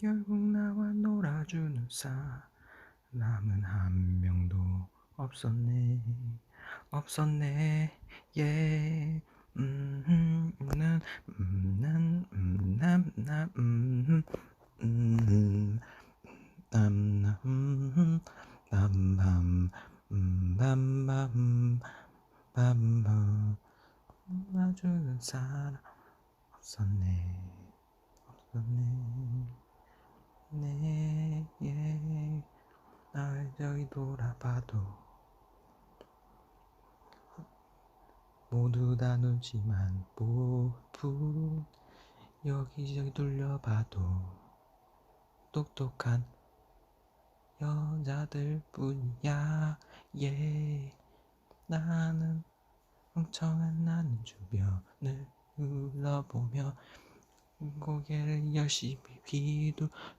결국 나와 놀아주는 사람은 한 명도 없었네 없었네 예 음, 음, 음, 난, 음, 남, 남, 음, 음, 남, 남, 음, 밤, 밤, 음, 밤, 밤, 밤, 밤, 놀아주는 사람 없었네 없었네 네, 예, 날 저기 돌아봐도 모두 다 눈치만 보고 여기저기 돌려봐도 똑똑한 여자들 뿐이야. 예 나는 멍청한 나는 주변을 둘러보며 고개를 열심히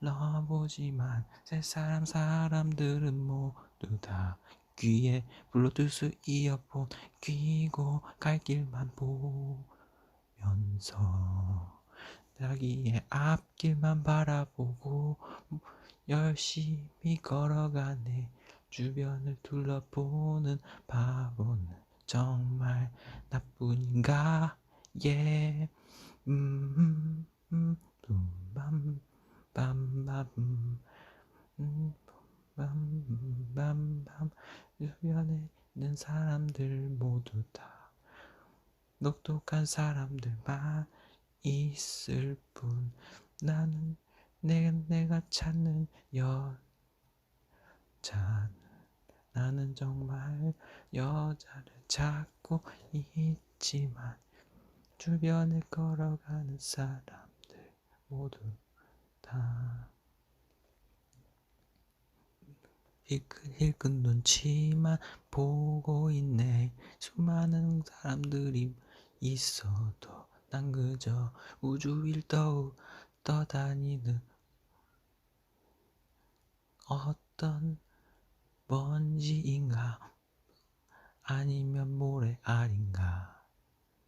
휘둘러보지만 세 사람 사람들은 모두 다 귀에 블루투스 이어폰 끼고 갈 길만 보면서 자기의 앞길만 바라보고 열심히 걸어가네. 주변을 둘러보는 바보는 정말 나뿐인가? 예 음, 음, 음, 밤, 밤, 밤, 음, 밤, 밤, 밤, 주변에 있는 사람들 모두 다 똑똑한 사람들만 있을 뿐 나는 내, 내가 찾는 여자는 나는 정말 여자를 찾고 있지만 주변을 걸어가는 사람들 모두 다 힐끈힐끈 눈치만 보고 있네. 수많은 사람들이 있어도 난 그저 우주 일 떠, 떠다니는 어떤 먼지인가? 아니면 모래알인가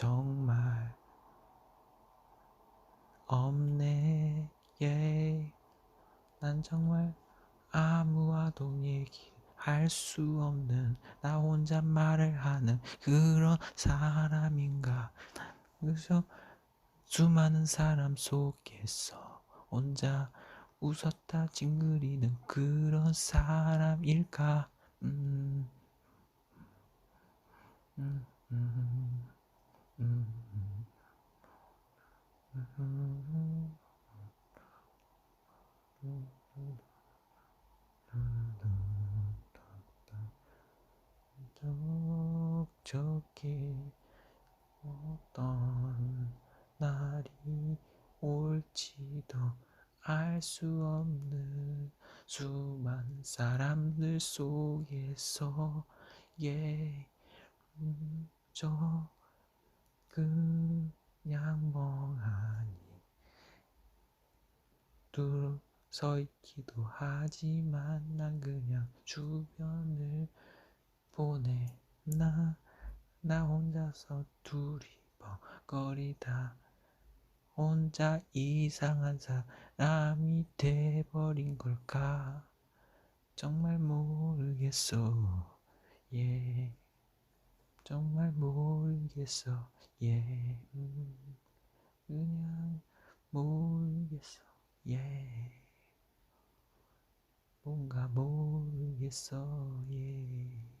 정말 없네. 예. 난 정말 아무와도 얘기할 수 없는 나 혼자 말을 하는 그런 사람인가. 그래서 수많은 사람 속에서 혼자 웃었다 찡그리는 그런 사람일까? 음, 음, 음. 저기 어떤 날이 올지도 알 수 없는 수많은 사람들 속에서 예, 음, 저 그냥 멍하니? 둘서 있기도 하지만 난 그냥 주변을 보내 나, 나 혼자서 두리번거리다. 혼자 이상한 사람이 돼버린 걸까? 정말 모르겠어. 예. 정말 모르겠어. 예. 음, 그냥 모르겠어. 예. 뭔가 모르겠어. 예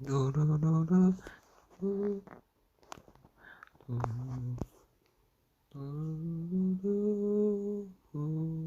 No, no, no, no. no. do do do.